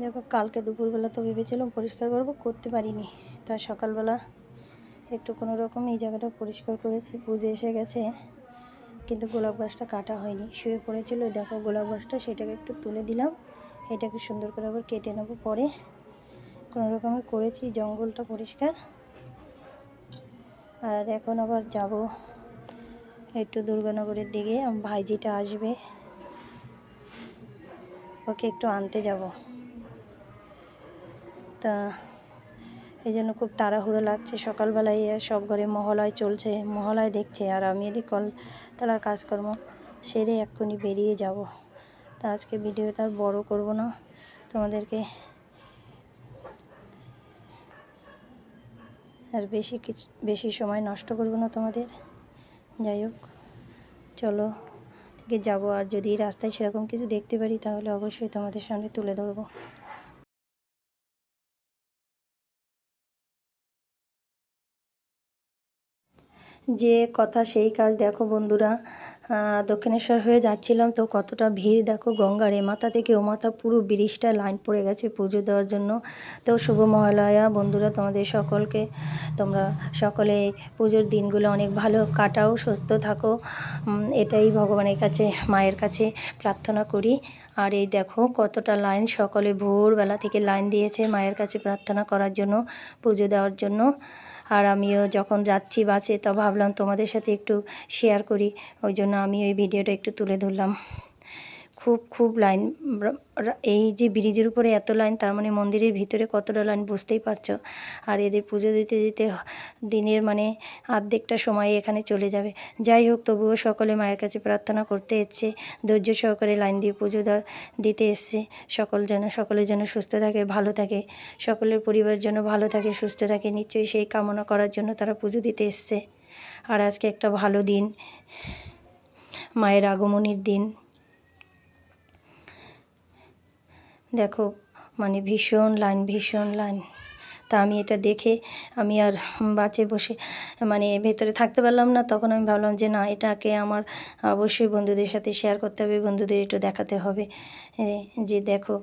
দেখো, কালকে দুপুরবেলা তো ভেবেছিলাম পরিষ্কার করব, করতে পারিনি। তা সকালবেলা একটু কোনো রকম এই জায়গাটা পরিষ্কার করেছি, পুজো এসে গেছে, কিন্তু গোলাপ গাছটা কাটা হয়নি, শুয়ে পড়েছিল। দেখো, গোলাপ গাছটা সেটাকে একটু তুলে দিলাম, এটাকে সুন্দর করে আবার কেটে নেব পরে। কোনো রকমে করেছি, জঙ্গলটা পরিষ্কার। আর এখন আবার যাব একটু দুর্গানগরের দিকে, ভাইজিটা আসবে, ওকে একটু আনতে যাব। তা এই জন্য খুব তাড়াহুড়ো লাগছে। সকালবেলায় সব ঘরে মহলায় চলছে, মহলায় দেখছে, আর আমি এদিক কল তালার কাজকর্ম সেরে এক্ষুনি বেরিয়ে যাব। তা আজকে ভিডিওটা আর বড়ো করব না। তোমাদেরকে আর বেশি কিছু, বেশি সময় নষ্ট করব না তোমাদের। যাই হোক, চলো থেকে যাব, আর যদি রাস্তায় সেরকম কিছু দেখতে পারি তাহলে অবশ্যই তোমাদের সামনে তুলে ধরবো। যে কথা সেই কাজ দেখো বন্ধুরা। দক্ষিণেশ্বর হয়ে যাচ্ছিলাম তো কতটা ভিড় দেখো গঙ্গার। মাথা থেকে ও মাথা পুরো ব্রিজটা লাইন পড়ে গেছে পুজো দেওয়ার জন্য। তো শুভ মহালয়া বন্ধুরা তোমাদের সকলকে। তোমরা সকলে পুজোর দিনগুলো অনেক ভালো কাটাও, সুস্থ থাকো। এটাই ভগবানের কাছে, মায়ের কাছে প্রার্থনা করি। আর এই দেখো কতটা লাইন সকলে ভোরবেলা থেকে লাইন দিয়েছে মায়ের কাছে প্রার্থনা করার জন্য, পুজো দেওয়ার জন্য। আর আমিও যখন যাচ্ছি বাসে, তো ভাবলাম তোমাদের সাথে একটু শেয়ার করি। ওই জন্য আমি ওই ভিডিওটা একটু তুলে ধরলাম। খুব খুব লাইন এই যে ব্রিজের উপরে এত লাইন তার মানে মন্দিরের ভিতরে কতটা লাইন বুঝতেই পারছ? আর এদের পুজো দিতে দিতে দিনের মানে আর্ধেকটা সময় এখানে চলে যাবে। যাই হোক, তবুও সকলে মায়ের কাছে প্রার্থনা করতে এসছে। ধৈর্য সহকারে লাইন দিয়ে পুজো দিতে এসছে। সকল যেন সকলের জন্য সুস্থ থাকে, ভালো থাকে। সকলের পরিবার যেন ভালো থাকে, সুস্থ থাকে। নিশ্চয়ই সেই কামনা করার জন্য তারা পুজো দিতে এসছে। আর আজকে একটা ভালো দিন। মায়ের আগমনীর দিন। দেখো মানে ভীষণ লাইন ভীষণ লাইন। তা আমি এটা দেখে আমি আর বাঁচে বসে মানে ভেতরে থাকতে পারলাম না। তখন আমি ভাবলাম যে না, এটাকে আমার অবশ্যই বন্ধুদের সাথে শেয়ার করতে হবে, বন্ধুদের একটু দেখাতে হবে। যে দেখো